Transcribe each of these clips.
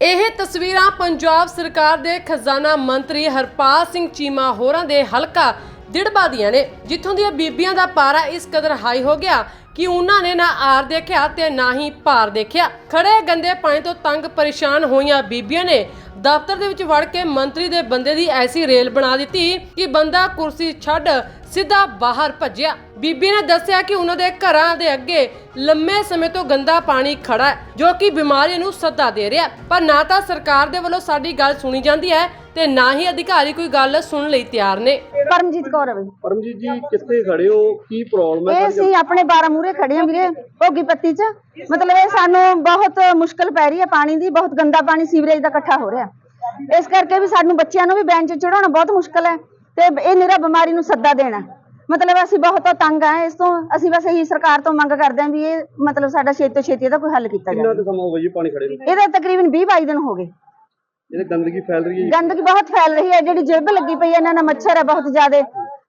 ਇਹ ਤਸਵੀਰਾਂ ਪੰਜਾਬ ਸਰਕਾਰ ਦੇ ਖਜ਼ਾਨਾ ਮੰਤਰੀ ਹਰਪਾਲ ਸਿੰਘ ਚੀਮਾ ਹੋਰਾਂ ਦੇ ਹਲਕਾ ਦਿੜਬਾ ਦੀਆਂ ਨੇ, ਜਿੱਥੋਂ ਦੀਆਂ ਬੀਬੀਆਂ ਦਾ ਪਾਰਾ ਇਸ ਕਦਰ ਹਾਈ ਹੋ ਗਿਆ ਕਿ ਉਹਨਾਂ ਨੇ ਨਾ ਆਰ ਦੇਖਿਆ ਤੇ ਨਾ ਹੀ ਪਾਰ ਦੇਖਿਆ। ਖੜੇ ਗੰਦੇ ਪਾਣੀ ਤੋਂ ਤੰਗ ਪਰੇਸ਼ਾਨ ਹੋਈਆਂ ਬੀਬੀਆਂ ਨੇ ਦਫ਼ਤਰ ਦੇ ਵਿੱਚ ਵੜ ਕੇ ਮੰਤਰੀ ਦੇ ਬੰਦੇ ਦੀ ਐਸੀ ਰੇਲ ਬਣਾ ਦਿੱਤੀ ਕਿ ਬੰਦਾ ਕੁਰਸੀ ਛੱਡ ਸਿੱਧਾ ਬਾਹਰ ਭੱਜਿਆ। ਬੀਬੀ ਨੇ ਦੱਸਿਆ ਕਿ ਉਹਨਾਂ ਦੇ ਘਰਾਂ ਦੇ ਅੱਗੇ ਲੰਮੇ ਸਮੇਂ ਤੋਂ ਗੰਦਾ ਪਾਣੀ ਖੜਾ ਹੈ ਜੋ ਕਿ ਬਿਮਾਰੀ ਨੂੰ ਸੱਦਾ ਦੇ ਰਿਹਾ। ਪਰ ਨਾ ਤਾਂ ਸਰਕਾਰ ਦੇ ਵੱਲੋਂ ਸਾਡੀ ਗੱਲ ਸੁਣੀ ਜਾਂਦੀ ਹੈ ਤੇ ਨਾ ਹੀ ਅਧਿਕਾਰੀ ਕੋਈ ਗੱਲ ਸੁਣਨ ਲਈ ਤਿਆਰ ਨੇ। ਪਰਮਜੀਤ ਕੌਰ ਹੈ ਬਈ। ਪਰਮਜੀਤ ਜੀ ਕਿੱਥੇ ਖੜੇ ਹੋ? ਕੀ ਪ੍ਰੋਬਲਮ ਹੈ ਇਹ ਅਸੀਂ ਆਪਣੇ 12 ਮੂਰੇ ਖੜੇ ਆ ਵੀਰੇ ਭੋਗੀ ਪੱਤੀ 'ਚ। ਮਤਲਬ ਇਹ ਸਾਨੂੰ ਬਹੁਤ ਮੁਸ਼ਕਲ ਪੈ ਰਹੀ ਹੈ ਪਾਣੀ ਦੀ ਬਹੁਤ ਗੰਦਾ ਪਾਣੀ ਸੀਵਰੇਜ ਦਾ ਇਕੱਠਾ ਹੋ ਰਿਹਾ। ਇਸ ਕਰਕੇ ਵੀ ਸਾਨੂੰ ਬੱਚਿਆਂ ਨੂੰ ਵੀ ਬੈਂਚ ਚੜਾਉਣਾ ਬਹੁਤ ਮੁਸ਼ਕਲ ਹੈ। ਤੇ ਇਹ ਨਿਰਾ ਬਿਮਾਰੀ ਨੂੰ ਸੱਦਾ ਦੇਣਾ। ਮਤਲਬ ਅਸੀਂ ਬਹੁਤ ਤੰਗ ਆ ਇਸ ਤੋਂ ਅਸੀਂ ਬਸ ਇਹੀ ਸਰਕਾਰ ਤੋਂ ਮੰਗ ਕਰਦੇ ਹਾਂ ਵੀ ਇਹ ਮਤਲਬ ਸਾਡਾ ਛੇਤੀ ਤੋਂ ਛੇਤੀ ਇਹਦਾ ਕੋਈ ਹੱਲ ਕੀਤਾ ਕਿੰਨਾ ਜਾਵੇ। ਕੁ ਸਮਾਂ ਹੋ ਗਿਆ ਜੀ ਪਾਣੀ ਖੜੇ ਨੂੰ? ਇਹਦਾ ਤਕਰੀਬਨ 20 22 ਦਿਨ ਹੋ ਗਏ। ਇਹਦੇ ਗੰਦਗੀ ਫੈਲ ਰਹੀ ਹੈ ਜੀ। ਗੰਦਗੀ ਬਹੁਤ ਫੈਲ ਰਹੀ ਹੈ ਜਿਹੜੀ ਜਿਲਬ ਲੱਗੀ ਪਈ ਹੈ ਇਹਨਾਂ ਨਾਲ ਮੱਛਰ ਹੈ ਬਹੁਤ ਜ਼ਿਆਦੇ।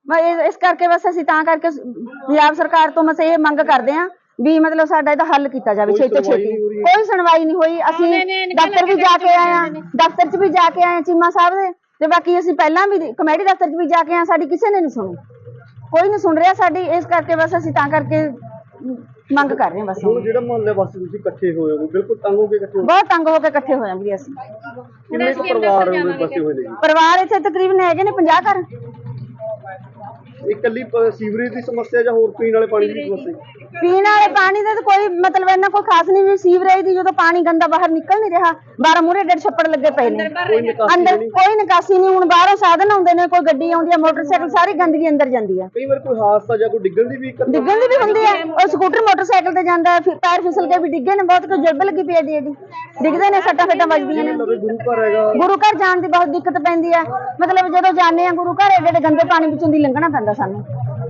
ਮੈਂ ਇਹ- ਇਸ ਕਰਕੇ ਬਸ ਅਸੀਂ ਤਾਂ ਕਰਕੇ ਸ- ਪੰਜਾਬ ਸਰਕਾਰ ਤੋਂ ਬਸ ਇਹ ਮੰਗ ਕਰਦੇ ਹਾਂ ਵੀ ਮਤਲਬ ਸਾਡਾ ਇਹਦਾ ਹੱਲ ਕੀਤਾ ਜਾਵੇ ਕੋਈ ਛੇਤੀ ਤੋਂ ਸੁਣਵਾਈ ਛੇਤੀ। ਨਹੀਂ ਹੋ ਰਹੀ? ਕੋਈ ਸੁਣਵਾਈ ਨਹੀਂ ਹੋਈ। ਅਸੀਂ ਦਫ਼ਤਰ ਵੀ ਜਾ ਕੇ ਆਏ ਹਾਂ ਦਫ਼ਤਰ 'ਚ ਵੀ ਜਾ ਕੇ ਆਏ ਹਾਂ ਚੀਮਾ ਸਾਹਿਬ ਦੇ। ਤੇ ਬਾਕੀ ਅਸੀਂ ਪਹਿਲਾਂ ਵੀ ਕਮੇਟੀ ਦਫ਼ਤਰ 'ਚ ਵੀ ਜਾ ਕੇ ਹਾਂ, ਸਾਡੀ ਕਿਸੇ ਨੇ ਨਹੀਂ ਸੁਣੀ। ਕੋਈ ਨਹੀਂ ਸੁਣ ਰਿਹਾ ਸਾਡੀ ਇਸ ਕਰਕੇ ਬਸ ਅਸੀਂ ਤਾਂ ਕਰਕੇ ਮੰਗ ਕਰ ਰਹੇ ਹਾਂ ਬਸ। ਹੁਣ ਜਿਹੜਾ ਮੁਹੱਲੇ ਵਾਸੀ ਤੁਸੀਂ ਇਕੱਠੇ ਹੋਏ ਹੋ ਬਿਲਕੁਲ ਤੰਗ ਹੋ ਕੇ ਇਕੱਠੇ ਹੋ ਬਹੁਤ ਤੰਗ ਹੋ ਕੇ ਇਕੱਠੇ ਹੋਏ ਹਾਂ ਵੀ ਅਸੀਂ। ਕਿੰਨੇ ਕੁ ਪਰਿਵਾਰ ਬਸੇ ਹੋਏ ਨੇ? ਜੀ ਪਰਿਵਾਰ ਇੱਥੇ ਤਕਰੀਬਨ ਹੈਗੇ ਨੇ 50 ਘਰ। ਇਕੱਲੀ ਸੀਵਰੇਜ ਦੀ ਸਮੱਸਿਆ ਜਾਂ ਹੋਰ ਪੀਣ ਵਾਲੇ ਪਾਣੀ ਦੀ ਸਮੱਸਿਆ? ਪੀਣ ਵਾਲੇ ਪਾਣੀ ਦਾ ਤਾਂ ਕੋਈ ਮਤਲਬ ਇਹਨਾਂ ਕੋਈ ਖਾਸ ਨਹੀਂ ਵੀ ਸੀਵਰੇਜ ਦੀ ਜਦੋਂ ਪਾਣੀ ਗੰਦਾ ਬਾਹਰ ਨਿਕਲ ਨਹੀਂ ਰਿਹਾ ਬਾਹਰ ਮੂਰੇ ਡੇਢ ਛੱਪੜ ਲੱਗੇ ਪਏ ਨੇ। ਕੋਈ ਨਿਕਾਸੀ ਅੰਦਰ ਨਹੀਂ। ਕੋਈ ਨਿਕਾਸੀ ਨਹੀਂ ਹੁਣ ਬਾਹਰੋਂ ਸਾਧਨ ਆਉਂਦੇ ਨੇ ਕੋਈ ਗੱਡੀ ਆਉਂਦੀ ਹੈ ਮੋਟਰਸਾਈਕਲ ਸਾਰੀ ਗੰਦਗੀ ਅੰਦਰ ਜਾਂਦੀ ਹੈ ਕਈ ਵਾਰ ਕੋਈ ਹਾਦਸਾ ਜਾਂ ਕੋਈ ਡਿੱਗਣ ਦੀ ਵੀ ਇੱਕ ਡਿੱਗਣ ਦੀ ਵੀ ਹੁੰਦੀ ਹੈ ਉਹ ਸਕੂਟਰ ਮੋਟਰਸਾਈਕਲ ਤੇ ਜਾਂਦਾ ਹੈ ਫਿਰ ਪੈਰ ਫਿਸਲ ਕੇ ਵੀ ਡਿੱਗੇ ਨੇ ਬਹੁਤ ਕੋਈ ਜਲਬ ਲੱਗੀ ਪਈ ਐਡੀ ਐਡੀ ਡਿੱਗਦੇ ਨੇ ਸੱਟਾਂ ਫੇਟਾਂ ਵੱਜਦੀਆਂ ਨੇ। ਗੁਰੂ ਘਰ ਹੈਗਾ। ਗੁਰੂ ਘਰ ਜਾਣ ਦੀ ਬਹੁਤ ਦਿੱਕਤ ਪੈਂਦੀ ਹੈ ਮਤਲਬ ਜਦੋਂ ਜਾਂਦੇ ਆ ਗੁਰੂ ਘਰ ਐਡੇ ਗੰਦੇ ਪਾਣੀ ਵਿੱਚੋਂ ਦੀ ਲੰਘਣਾ ਪੈਂਦਾ ਸਾਨੂੰ।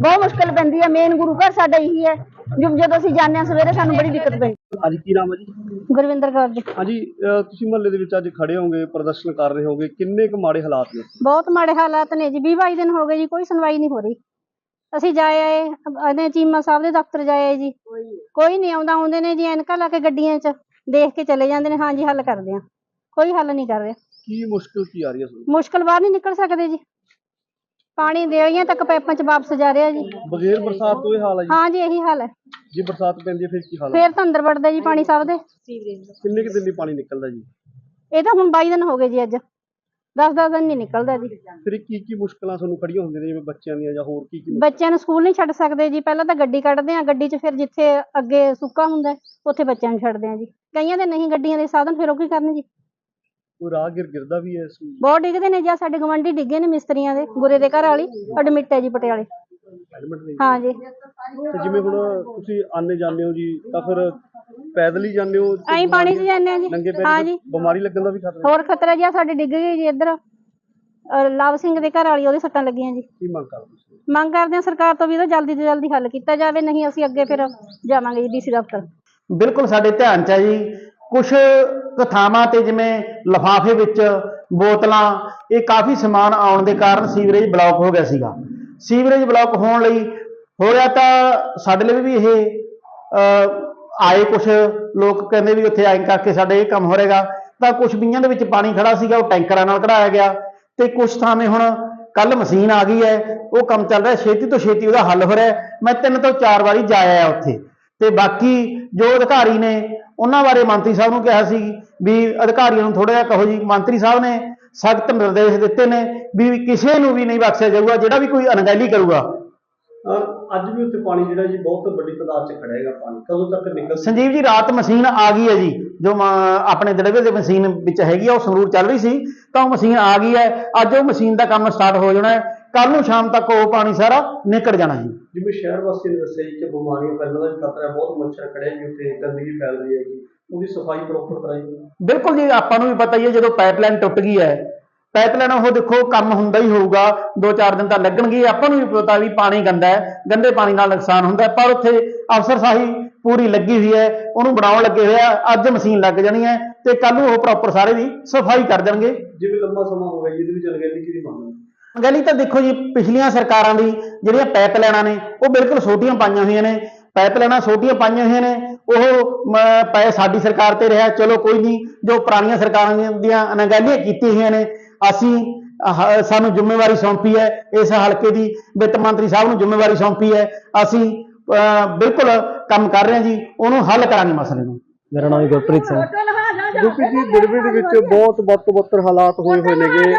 ਬਹੁਤ ਮੁਸ਼ਕਲ ਪੈਂਦੀ ਹੈ ਮੇਨ ਗੁਰੂ ਘਰ ਸਾਡਾ ਇਹੀ ਹੈ। ਜਦੋਂ ਅਸੀਂ ਜਾਂਦੇ ਆ ਸਵੇਰੇ ਸਾਨੂੰ ਬੜੀ ਦਿੱਕਤ ਪੈਂਦੀ ਅੱਜ ਕੀ ਨਾਮ ਹੈ ਜੀ? ਗੁਰਵਿੰਦਰ ਕੌਰ ਜੀ। ਹਾਂਜੀ ਅਹ ਤੁਸੀਂ ਮੁਹੱਲੇ ਦੇ ਵਿੱਚ ਅੱਜ ਖੜੇ ਹੋਗੇ ਪ੍ਰਦਰਸ਼ਨ ਕਰ ਰਹੇ ਹੋਗੇ ਕਿੰਨੇ ਕੁ ਮਾੜੇ ਹਾਲਾਤ ਨੇ? ਬਹੁਤ ਮਾੜੇ ਹਾਲਾਤ ਨੇ ਜੀ। 20 22 ਦਿਨ ਹੋ ਗਏ ਜੀ ਕੋਈ ਸੁਣਵਾਈ ਨਹੀਂ ਹੋ ਰਹੀ। ਅਸੀਂ ਜਾਏ ਆਏ ਅਨੇ ਚੀਮਾ ਸਾਹਿਬ ਦੇ ਦਫ਼ਤਰ ਜਾਏ ਆਏ ਜੀ। ਕੋਈ ਨਹੀਂ। ਆਉਂਦਾ ਆਉਂਦੇ ਨੇ ਜੀ ਐਨਕਾਂ ਲਾ ਕੇ ਗੱਡੀਆਂ 'ਚ। ਦੇਖ ਕੇ ਚਲੇ ਜਾਂਦੇ ਨੇ ਹਾਂ ਜੀ ਹੱਲ ਕਰਦੇ ਆ ਕੋਈ ਹੱਲ ਨਹੀਂ ਕਰ ਰਿਹਾ। ਕੀ ਮੁਸ਼ਕਲ ਕੀ ਆ ਰਹੀ ਹੈ ਤੁਹਾਨੂੰ? ਮੁਸ਼ਕਲ ਬਾਹਰ ਨਹੀਂ ਨਿਕਲ ਸਕਦੇ ਜੀ। ਪਾਣੀ ਦੇਲੀਆਂ ਤੱਕ ਪਾਈਪਾਂ 'ਚ ਵਾਪਸ ਜਾ ਰਿਹਾ ਜੀ। ਬਗੈਰ ਬਰਸਾਤ ਤੋਂ ਇਹ ਹਾਲ ਹੈ ਹਾਂ ਜੀ ਇਹੀ ਹਾਲ ਹੈ ਜੀ ਬਰਸਾਤ ਪੈਂਦੀ ਹੈ ਫਿਰ ਕੀ ਹਾਲ ਹੈ ਫੇਰ ਤਾਂ ਅੰਦਰ ਵੜਦਾ ਜੀ ਪਾਣੀ ਸਭ ਦੇ। ਕਿੰਨੇ ਕੁ ਦਿਨ ਲਈ ਪਾਣੀ ਨਿਕਲਦਾ ਜੀ? ਇਹ ਤਾਂ ਹੁਣ 22 ਦਿਨ ਹੋ ਗਏ ਜੀ ਅੱਜ। 10-10 ਦਿਨ ਨਹੀਂ ਨਿਕਲਦਾ ਜੀ। ਫਿਰ ਕੀ ਕੀ ਮੁਸ਼ਕਲਾਂ ਤੁਹਾਨੂੰ ਖੜੀਆਂ ਹੁੰਦੀਆਂ ਨੇ ਜਿਵੇਂ ਬੱਚਿਆਂ ਦੀਆਂ ਜਾਂ ਹੋਰ ਕੀ ਕੀ ਬੱਚਿਆਂ ਨੂੰ ਸਕੂਲ ਨਹੀਂ ਛੱਡ ਸਕਦੇ ਜੀ। ਪਹਿਲਾਂ ਤਾਂ ਗੱਡੀ ਕੱਢਦੇ ਆ ਗੱਡੀ 'ਚ ਫਿਰ ਜਿੱਥੇ ਅੱਗੇ ਸੁੱਕਾ ਹੁੰਦਾ ਉੱਥੇ ਬੱਚਿਆਂ ਨੂੰ ਛੱਡਦੇ ਆ ਜੀ। ਕਈਆਂ ਦੇ ਨਹੀਂ ਗੱਡੀਆਂ ਦੇ ਸਾਧਨ ਫਿਰ ਉਹ ਕੀ ਕਰਨ ਜੀ? ਕੋਈ ਰਾਹਗੀਰ ਗਿਰਦਾ ਵੀ ਹੈ ਇਸ ਬਹੁਤ ਡਿੱਗਦੇ ਨੇ ਜਾਂ ਸਾਡੇ ਗਵੰਡੀ ਡਿੱਗੇ ਨੇ ਮਿਸਤਰੀਆਂ ਦੇ ਗੁਰੇ ਦੇ ਘਰ ਵਾਲੀ ਐਡਮਿਟ ਹੈ ਜੀ ਪਟਿਆਲੇ। ਨਹੀਂ ਹਾਂ ਜੀ। ਤੇ ਜਿਵੇਂ ਹੁਣ ਤੁਸੀਂ ਆਨੇ ਜਾਂਦੇ ਹੋ ਜੀ ਤਾਂ ਫਿਰ ਪੈਦਲ ਹੀ ਜਾਂਦੇ ਹੋ? ਐਂ ਪਾਣੀ 'ਚ ਜਾਂਦੇ ਆ ਜੀ। ਨੰਗੇ ਪੈਰ ਹਾਂ ਜੀ। ਬਿਮਾਰੀ ਲੱਗਣ ਦਾ ਵੀ ਖਤਰਾ ਹੋਰ ਖਤਰਾ ਜੀ ਆਹ ਸਾਡੇ ਡਿੱਗ ਗਈ ਜੀ ਇੱਧਰ। ਅਹ ਲਵ ਸਿੰਘ ਦੇ ਘਰ ਵਾਲੀ ਉਹਦੇ ਸੱਟਾਂ ਲੱਗੀਆਂ ਜੀ। ਕੀ ਮੰਗ ਕਰਦੇ ਤੁਸੀਂ ਮੰਗ ਕਰਦੇ ਹਾਂ ਸਰਕਾਰ ਤੋਂ ਵੀ ਇਹਦਾ ਜਲਦੀ ਤੋਂ ਜਲਦੀ ਹੱਲ ਕੀਤਾ ਜਾਵੇ ਨਹੀਂ ਅਸੀਂ ਅੱਗੇ ਫਿਰ ਜਾਵਾਂਗੇ ਜੀ ਡੀਸੀ ਦਫ਼ਤਰ। ਬਿਲਕੁਲ ਸਾਡੇ ਧਿਆਨ ਚ ਹੈ ਜੀ ਕੁਝ ਕਥਾਵਾਂ ਤੇ ਜਿਵੇਂ ਲਫਾਫੇ ਵਿੱਚ ਬੋਤਲਾਂ, ਇਹ ਕਾਫੀ ਸਮਾਨ ਆਉਣ ਦੇ ਕਾਰਨ ਸੀਵਰੇਜ ਬਲੌਕ ਹੋ ਗਿਆ ਸੀਗਾ। ਸੀਵਰੇਜ ਬਲੌਕ ਹੋਣ ਲਈ ਹੋ ਰਿਹਾ ਤਾਂ ਸਾਡੇ ਲਈ ਵੀ ਇਹ ਆਏ ਕੁਝ ਲੋਕ ਕਹਿੰਦੇ ਵੀ ਉੱਥੇ ਐਂ ਕਰਕੇ ਸਾਡੇ ਇਹ ਕੰਮ ਹੋ ਰਹੇਗਾ। ਤਾਂ ਕੁਝ ਬੀਆਂ ਦੇ ਵਿੱਚ ਪਾਣੀ ਖੜਾ ਸੀਗਾ, ਉਹ ਟੈਂਕਰਾਂ ਨਾਲ ਕਢਾਇਆ ਗਿਆ। ਤੇ ਕੁਝ ਥਾਵੇਂ ਹੁਣ ਕੱਲ ਮਸ਼ੀਨ ਆ ਗਈ ਹੈ, ਉਹ ਕੰਮ ਚੱਲ ਰਿਹਾ, ਛੇਤੀ ਤੋਂ ਛੇਤੀ ਉਹਦਾ ਹੱਲ ਹੋ ਰਿਹਾ। ਮੈਂ ਤਿੰਨ ਤੋਂ ਚਾਰ ਵਾਰੀ ਜਾਇਆ ਉੱਥੇ। ਤੇ ਬਾਕੀ ਜੋ ਅਧਿਕਾਰੀ ਨੇ ਉਹਨਾਂ ਬਾਰੇ ਮੰਤਰੀ ਸਾਹਿਬ ਨੂੰ ਕਿਹਾ ਸੀ ਵੀ ਅਧਿਕਾਰੀਆਂ ਨੂੰ ਥੋੜਾ ਜਿਹਾ ਕਹੋ ਜੀ ਮੰਤਰੀ ਸਾਹਿਬ ਨੇ ਸਖਤ ਨਿਰਦੇਸ਼ ਦਿੱਤੇ ਨੇ ਵੀ ਕਿਸੇ ਨੂੰ ਵੀ ਨਹੀਂ ਬਖਸ਼ਿਆ ਜਾਊਗਾ ਜਿਹੜਾ ਵੀ ਕੋਈ ਅਣਗਹਿਲੀ ਕਰੂਗਾ। ਅੱਜ ਵੀ ਉੱਥੇ ਪਾਣੀ ਜਿਹੜਾ ਜੀ ਬਹੁਤ ਵੱਡੀ ਤਾਦਾਦ 'ਚ ਖੜਾ ਹੈਗਾ ਪਾਣੀ। ਕਦੋਂ ਤੱਕ ਨਿਕਲ ਸੰਜੀਵ ਜੀ ਰਾਤ ਮਸ਼ੀਨ ਆ ਗਈ ਹੈ ਜੀ। ਜੋ ਆਪਣੇ ਦੜਵੇ ਦੇ ਮਸ਼ੀਨ ਵਿੱਚ ਹੈਗੀ ਆ ਉਹ ਸੰਗਰੂਰ ਚੱਲ ਰਹੀ ਸੀ ਤਾਂ ਉਹ ਮਸ਼ੀਨ ਆ ਗਈ ਹੈ। ਅੱਜ ਉਹ ਮਸ਼ੀਨ ਦਾ ਕੰਮ ਸਟਾਰਟ ਹੋ ਜਾਣਾ ਹੈ। ਕੱਲ ਨੂੰ ਸ਼ਾਮ ਤੱਕ ਉਹ ਪਾਣੀ ਸਾਰਾ ਨਿਕਲ ਜਾਣਾ ਜੀ। ਜਿਵੇਂ ਸ਼ਹਿਰ ਵਾਸੀਆਂ ਨੇ ਦੱਸਿਆ ਜੀ ਕਿ ਬਿਮਾਰੀਆਂ ਫੈਲਣ ਦਾ ਵੀ ਖਤਰਾ ਹੈ ਬਹੁਤ ਮੱਛਰ ਖੜੇ ਜੀ ਉੱਥੇ ਗੰਦਗੀ ਫੈਲ ਰਹੀ ਹੈਗੀ ਉਹਦੀ ਸਫ਼ਾਈ ਪ੍ਰੋਪਰ ਕਰਾਈ। ਬਿਲਕੁਲ ਜੀ ਆਪਾਂ ਨੂੰ ਵੀ ਪਤਾ ਹੀ ਹੈ ਜਦੋਂ ਪਾਈਪਲਾਈਨ ਟੁੱਟ ਗਈ ਹੈ ਪਾਈਪਲਾਈਨ ਉਹ ਦੇਖੋ ਕੰਮ ਹੁੰਦਾ ਹੀ ਹੋਊਗਾ ਦੋ ਚਾਰ ਦਿਨ ਤਾਂ ਲੱਗਣਗੇ ਆਪਾਂ ਨੂੰ ਵੀ ਪਤਾ ਵੀ ਪਾਣੀ ਗੰਦਾ ਹੈ ਗੰਦੇ ਪਾਣੀ ਨਾਲ ਨੁਕਸਾਨ ਹੁੰਦਾ ਹੈ ਪਰ ਉੱਥੇ ਅਫਸਰਸ਼ਾਹੀ ਪੂਰੀ ਲੱਗੀ ਹੋਈ ਹੈ ਉਹਨੂੰ ਬਣਾਉਣ ਲੱਗੇ ਹੋਏ ਆ ਅੱਜ ਮਸ਼ੀਨ ਲੱਗ ਜਾਣੀ ਹੈ ਤੇ ਕੱਲ ਨੂੰ ਉਹ ਪ੍ਰੋਪਰ ਸਾਰੇ ਦੀ ਸਫ਼ਾਈ ਕਰ ਦੇਣਗੇ। ਜਿਵੇਂ ਲੰਬਾ ਸਮਾਂ ਹੋ ਗਿਆ ਜੀ ਇਹਦੇ ਵਿੱਚ ਅਣਗਹਿਲੀ ਕਿਹਦੀ ਮੰਗ ਹੈ? ਗਲੀ ਤਾਂ ਦੇਖੋ ਜੀ ਪਿਛਲੀਆਂ ਸਰਕਾਰਾਂ ਦੀ ਜਿਹੜੀਆਂ ਪਾਈਪ ਲਾਈਨਾਂ ਨੇ ਉਹ ਬਿਲਕੁਲ ਛੋਟੀਆਂ ਪਾਈਆਂ ਹੋਈਆਂ ਨੇ। ਪਾਈਪ ਲਾਈਨਾਂ ਛੋਟੀਆਂ ਪਾਈਆਂ ਹੋਈਆਂ ਨੇ ਉਹ ਪਏ ਸਾਡੀ ਸਰਕਾਰ ਤੇ ਰਿਹਾ ਚਲੋ ਕੋਈ ਨਹੀਂ ਜੋ ਪੁਰਾਣੀਆਂ ਸਰਕਾਰਾਂ ਦੀਆਂ ਅਣਗਹਿਲੀਆਂ ਕੀਤੀਆਂ ਹੋਈਆਂ ਨੇ ਅਸੀਂ ਆਹ, ਸਾਨੂੰ ਜ਼ਿੰਮੇਵਾਰੀ ਸੌਂਪੀ ਹੈ ਇਸ ਹਲਕੇ ਦੀ ਵਿੱਤ ਮੰਤਰੀ ਸਾਹਿਬ ਨੂੰ ਜ਼ਿੰਮੇਵਾਰੀ ਸੌਂਪੀ ਹੈ ਅਸੀਂ ਅਹ, ਬਿਲਕੁਲ ਕੰਮ ਕਰ ਰਹੇ ਹਾਂ ਜੀ ਉਹਨੂੰ ਹੱਲ ਕਰਾਂਗੇ ਮਸਲੇ ਨੂੰ। ਮੇਰਾ ਨਾਮ ਗੁਰਪ੍ਰੀਤ ਸਿੰਘ। ਗੁਰਪ੍ਰੀਤ ਜੀ ਦਿਲਵੇ ਦੇ ਵਿੱਚ ਬਹੁਤ ਬੱਤ ਬੱਤਰ ਹਾਲਾਤ ਹੋਏ ਹੋਏ ਨੇਗੇ।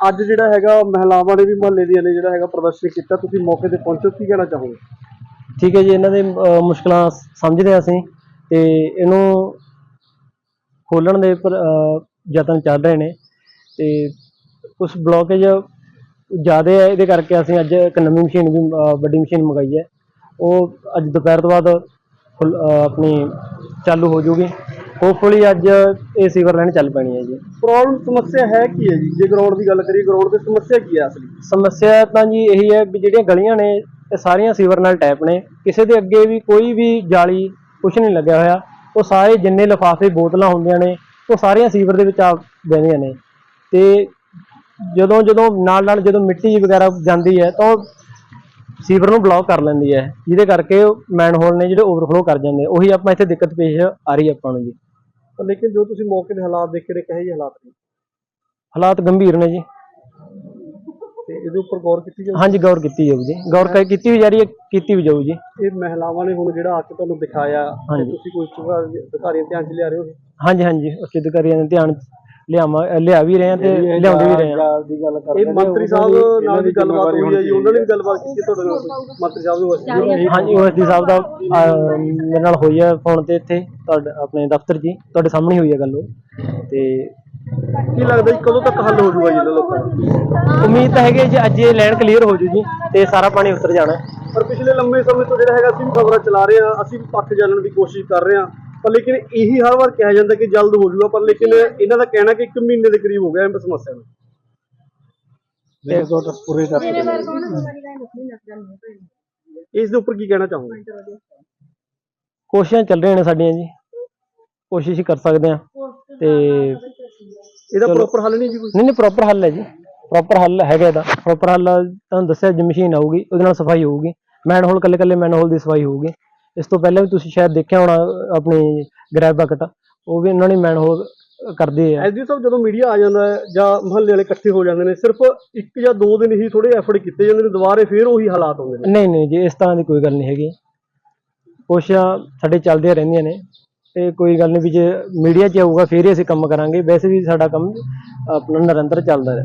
ਅੱਜ ਜਿਹੜਾ ਹੈਗਾ ਮਹਿਲਾਵਾਂ ਨੇ ਵੀ ਮਹੱਲੇ ਦੀਆਂ ਨੇ ਜਿਹੜਾ ਹੈਗਾ ਪ੍ਰਦਰਸ਼ਨ ਕੀਤਾ ਤੁਸੀਂ ਮੌਕੇ ਤੇ ਪਹੁੰਚੋ ਕੀ ਕਹਿਣਾ ਚਾਹੋਗੇ? ਠੀਕ ਹੈ ਜੀ ਇਹਨਾਂ ਦੇ ਅਹ, ਮੁਸ਼ਕਲਾਂ ਸਮਝਦੇ ਹਾਂ ਅਸੀਂ ਤੇ ਇਹਨੂੰ ਖੋਲਣ ਦੇ ਪਰ ਅਹ, ਯਤਨ ਚੱਲ ਰਹੇ ਨੇ ਤੇ ਕੁਝ ਬਲੋਕੇਜ ਜ਼ਿਆਦਾ ਹੈ ਇਹਦੇ ਕਰਕੇ ਅਸੀਂ ਅੱਜ ਇੱਕ ਨਵੀਂ ਮਸ਼ੀਨ ਵੀ ਅਹ, ਵੱਡੀ ਮਸ਼ੀਨ ਮੰਗਾਈ ਹੈ। ਉਹ ਅੱਜ ਦੁਪਹਿਰ ਤੋਂ ਬਾਅਦ ਖੁੱਲ- ਅਹ, ਆਪਣੀ ਚਾਲੂ ਹੋ ਜੂਗੀ ਹੋਪਫੁਲੀ ਅੱਜ ਇਹ ਸੀਵਰ ਲਾਈਨ ਚੱਲ ਪੈਣੀ ਹੈ ਜੀ। ਪ੍ਰੋਬਲਮ ਸਮੱਸਿਆ ਹੈ ਕੀ ਹੈ ਜੀ? ਜੇ ਗਰਾਊਂਡ ਦੀ ਗੱਲ ਕਰੀਏ ਗਰਾਊਂਡ ਦੀ ਸਮੱਸਿਆ ਕੀ ਹੈ ਅਸਲੀ? ਸਮੱਸਿਆ ਤਾਂ ਜੀ ਇਹੀ ਹੈ ਵੀ ਜਿਹੜੀਆਂ ਗਲੀਆਂ ਨੇ ਇਹ ਸਾਰੀਆਂ ਸੀਵਰ ਨਾਲ ਟੈਪ ਨੇ। ਕਿਸੇ ਦੇ ਅੱਗੇ ਵੀ ਕੋਈ ਵੀ ਜਾਲੀ ਕੁਛ ਨਹੀਂ ਲੱਗਿਆ ਹੋਇਆ। ਉਹ ਸਾਰੇ ਜਿੰਨੇ ਲਿਫਾਫੇ ਬੋਤਲਾਂ ਹੁੰਦੀਆਂ ਨੇ ਉਹ ਸਾਰੀਆਂ ਸੀਵਰ ਦੇ ਵਿੱਚ ਆ ਬਹਿੰਦੀਆਂ ਨੇ। ਤੇ ਜਦੋਂ ਜਦੋਂ ਨਾਲ ਨਾਲ ਜਦੋਂ ਮਿੱਟੀ ਵਗੈਰਾ ਜਾਂਦੀ ਹੈ ਤਾਂ ਸੀਵਰ ਨੂੰ ਬਲੌਕ ਕਰ ਲੈਂਦੀ ਹੈ। ਜਿਹਦੇ ਕਰਕੇ ਮੈਨਹੋਲ ਨੇ ਜਿਹੜੇ ਓਵਰਫਲੋ ਕਰ ਜਾਂਦੇ ਉਹੀ ਆਪਾਂ ਇੱਥੇ ਦਿੱਕਤ ਪੇਸ਼ ਆ ਰਹੀ ਆਪਾਂ ਨੂੰ ਜੀ। ਪਰ ਲੇਕਿਨ ਜੋ ਤੁਸੀਂ ਮੌਕੇ ਦੇ ਹਾਲਾਤ ਦੇਖੇ ਨੇ ਕਹੇ ਜਿਹੇ ਹਾਲਾਤ ਨੇ? ਹਾਲਾਤ ਗੰਭੀਰ ਨੇ ਜੀ। ਤੇ ਇਹਦੇ ਉੱਪਰ ਗੌਰ ਕੀਤੀ ਜਾਵੇ ਹਾਂਜੀ ਗੌਰ ਕੀਤੀ ਜਾਊ ਜੀ। ਗੌਰ ਕ- ਕੀਤੀ ਵੀ ਜਾ ਰਹੀ ਹੈ ਕੀਤੀ ਵੀ ਜਾਊ ਜੀ। ਇਹ ਮਹਿਲਾਵਾਂ ਨੇ ਹੁਣ ਜਿਹੜਾ ਆ ਕੇ ਤੁਹਾਨੂੰ ਦਿਖਾਇਆ ਤੇ ਹਾਂਜੀ। ਤੁਸੀਂ ਕੋਈ ਉੱਚ ਅਧਿਕਾਰੀਆਂ ਧਿਆਨ ਚ ਲਿਆ ਰਹੇ ਹੋ ਹਾਂਜੀ ਹਾਂਜੀ ਉੱਚ ਅਧਿਕਾਰੀਆਂ ਦੇ ਧਿਆਨ ਲਿਆਵਾਂ ਲਿਆ ਵੀ ਰਹੇ ਹਾਂ ਤੇ ਲਿਆਉਂਦੇ ਵੀ ਰਹੇ ਦੀ ਗੱਲ ਕਰਦੇ ਇਹ ਮੰਤਰੀ ਸਾਹਿਬ ਨਾਲ ਵੀ ਗੱਲਬਾਤ ਹੋਈ ਹੈ ਜੀ ਉਹਨਾਂ ਨੇ ਵੀ ਗੱਲਬਾਤ ਕੀਤੀ ਤੁਹਾਡੇ ਨਾਲ? ਮੰਤਰੀ ਸਾਹਿਬ ਨੂੰ ਅਸੀਂ ਹਾਂਜੀ ਓਐਸਡੀ ਸਾਹਿਬ ਦਾ ਮੇਰੇ ਨਾਲ ਹੋਈ ਹੈ ਫੋਨ ਤੇ ਇੱਥੇ ਤੁਹਾਡੇ ਆਪਣੇ ਦਫ਼ਤਰ ਹੀ ਤੁਹਾਡੇ ਸਾਹਮਣੇ ਹੋਈ ਹੈ ਗੱਲ ਉਹ। ਤੇ ਕੀ ਲੱਗਦਾ ਜੀ ਕਦੋਂ ਤੱਕ ਹੱਲ ਹੋ ਜਾਊਗਾ ਜੀ ਇਹਨਾਂ ਲੋਕਾਂ ਦਾ? ਉਮੀਦ ਤਾਂ ਹੈਗੀ ਹੈ ਜੀ ਅੱਜ ਇਹ ਲਾਈਨ ਕਲੀਅਰ ਹੋ ਜੂ ਜੀ ਤੇ ਸਾਰਾ ਪਾਣੀ ਉਤਰ ਜਾਣਾ। ਹੈ। ਪਰ ਪਿਛਲੇ ਲੰਮੇ ਸਮੇਂ ਤੋਂ ਜਿਹੜਾ ਹੈਗਾ ਅਸੀਂ ਵੀ ਖਬਰਾਂ ਚਲਾ ਰਹੇ ਹਾਂ ਅਸੀਂ ਵੀ ਪੱਖ ਜਾਣਨ ਦੀ ਕੋਸ਼ਿਸ਼ ਕਰ ਰਹੇ ਹਾਂ। ਪਰ ਲੇਕਿਨ ਇਹੀ ਹਰ ਵਾਰ ਕਿਹਾ ਜਾਂਦਾ ਕਿ ਜਲਦ ਹੋ ਜਾਊਗਾ ਪਰ ਲੇਕਿਨ ਇਹਨਾਂ ਦਾ ਕਹਿਣਾ ਕਿ 1 ਮਹੀਨੇ ਦੇ ਕਰੀਬ ਹੋ ਗਿਆ ਇਹ ਸਮੱਸਿਆ ਨੂੰ। ਪੂਰੇ ਇਸ ਦੇ ਉੱਪਰ ਕੀ ਕਹਿਣਾ ਚਾਹੋਗੇ? ਕੋਸ਼ਿਸ਼ਾਂ ਚੱਲ ਰਹੀਆਂ ਨੇ ਸਾਡੀਆਂ ਜੀ। ਕੋਸ਼ਿਸ਼ ਕਰ ਸਕਦੇ ਹਾਂ ਤੇ ਇਹਦਾ ਪ੍ਰੋਪਰ ਹੱਲ ਨਹੀਂ ਜੀ ਕੋਈ? ਨਹੀਂ ਨਹੀਂ ਪ੍ਰੋਪਰ ਹੱਲ ਹੈ ਜੀ। ਪ੍ਰੋਪਰ ਹੱਲ ਹੈਗਾ ਇਹਦਾ। ਪ੍ਰੋਪਰ ਹੱਲ ਤੁਹਾਨੂੰ ਦੱਸਿਆ ਜੀ ਮਸ਼ੀਨ ਆਊਗੀ ਉਹਦੇ ਨਾਲ ਸਫ਼ਾਈ ਹੋਊਗੀ। ਮੈਨਹੋਲ ਕੱਲੇ ਕੱਲੇ ਮੈਨਹੋਲ ਦੀ ਸਫ਼ਾਈ ਹੋਊਗੀ। ਇਸ ਤੋਂ ਪਹਿਲਾਂ ਵੀ ਤੁਸੀਂ ਸ਼ਾਇਦ ਦੇਖਿਆ ਹੋਣਾ ਆਪਣੀ ਗ੍ਰੈਬ ਬਕਟ ਉਹ ਵੀ ਉਹਨਾਂ ਨੇ ਮੈਨਹੋਲ ਕਰਦੇ ਆ। ਐਸਡੀ ਸਾਹਿਬ ਜਦੋਂ ਮੀਡੀਆ ਆ ਜਾਂਦਾ ਹੈ ਜਾਂ ਮਹੱਲੇ ਵਾਲੇ ਇਕੱਠੇ ਹੋ ਜਾਂਦੇ ਨੇ ਸਿਰਫ ਇੱਕ ਜਾਂ ਦੋ ਦਿਨ ਹੀ ਥੋੜੇ ਐਫਰਟ ਕੀਤੇ ਜਾਂਦੇ ਨੇ ਦੁਬਾਰੇ ਫੇਰ ਉਹੀ ਹਾਲਾਤ ਹੁੰਦੇ ਨੇ। ਨਹੀਂ ਨਹੀਂ ਜੀ ਇਸ ਤਰ੍ਹਾਂ ਦੀ ਕੋਈ ਗੱਲ ਨਹੀਂ ਹੈਗੀ। ਕੋਸ਼ਿਸ਼ਾਂ ਸਾਡੇ ਚੱਲਦੀਆਂ ਰਹਿੰਦੀਆਂ ਨੇ। ਤੇ ਕੋਈ ਗੱਲ ਨਹੀਂ ਵੀ ਜੇ ਮੀਡੀਆ 'ਚ ਆਊਗਾ ਫੇਰ ਹੀ ਅਸੀਂ ਕੰਮ ਕਰਾਂਗੇ। ਵੈਸੇ ਵੀ ਸਾਡਾ ਕੰਮ ਆਪਣਾ ਨਿਰੰਤਰ ਚੱਲਦਾ ਹੈ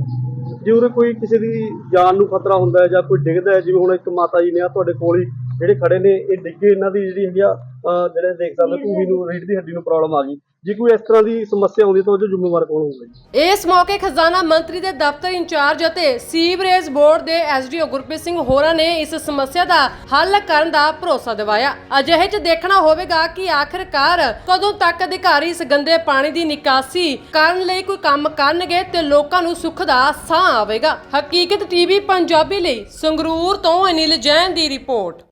ਜੇ ਉਰੇ ਕੋਈ ਕਿਸੇ ਦੀ ਜਾਨ ਨੂੰ ਖਤਰਾ ਹੁੰਦਾ ਹੈ ਜਾਂ ਕੋਈ ਡਿੱਗਦਾ ਹੈ ਜਿਵੇਂ ਹੁਣ ਇੱਕ ਮਾਤਾ ਜੀ ਨੇ ਆ ਤੁਹਾਡੇ ਕੋਲ ਹੀ ਜਿਹੜੇ ਖੜੇ ਨੇ ਇਹ ਡਿੱਗੇ ਇਹਨਾਂ ਦੀ ਜਿਹੜੀ ਹੈਗੀ ਆ ਜਿਹੜੇ ਦੇਖ ਸਕਦੇ ਧੂਰੀ ਨੂੰ ਰੀੜ ਦੀ ਹੱਡੀ ਨੂੰ ਪ੍ਰੋਬਲਮ ਆ ਗਈ। ਜੇ ਕੋਈ ਇਸ ਤਰ੍ਹਾਂ ਦੀ ਸਮੱਸਿਆ ਆਉਂਦੀ ਤਾਂ ਉਹਦੇ ਜ਼ਿੰਮੇਵਾਰ ਕੌਣ ਹੋਊਗਾ ਜੀ? ਇਸ ਮੌਕੇ ਖਜ਼ਾਨਾ ਮੰਤਰੀ ਦੇ ਦਫ਼ਤਰ ਇੰਚਾਰਜ ਅਤੇ ਸੀਵਰੇਜ ਬੋਰਡ ਦੇ ਐਸਡੀਓ ਗੁਰਪ੍ਰੀਤ ਸਿੰਘ ਹੋਰਾਂ ਨੇ ਇਸ ਸਮੱਸਿਆ ਦਾ ਹੱਲ ਕਰਨ ਦਾ ਭਰੋਸਾ ਦਿਵਾਇਆ। ਅਜਿਹੇ 'ਚ ਦੇਖਣਾ ਹੋਵੇਗਾ ਕਿ ਆਖਿਰਕਾਰ ਕਦੋਂ ਤੱਕ ਅਧਿਕਾਰੀ ਇਸ ਗੰਦੇ ਪਾਣੀ ਦੀ ਨਿਕਾਸੀ ਕਰਨ ਲਈ ਕੋਈ ਕੰਮ ਕਰਨਗੇ ਤੇ ਲੋਕਾਂ ਨੂੰ ਸੁੱਖ ਦਾ ਸਾਹ ਆਵੇਗਾ। ਹਕੀਕਤ ਟੀਵੀ ਪੰਜਾਬੀ ਲਈ ਸੰਗਰੂਰ ਤੋਂ ਅਨਿਲ ਜੈਨ ਦੀ ਰਿਪੋਰਟ।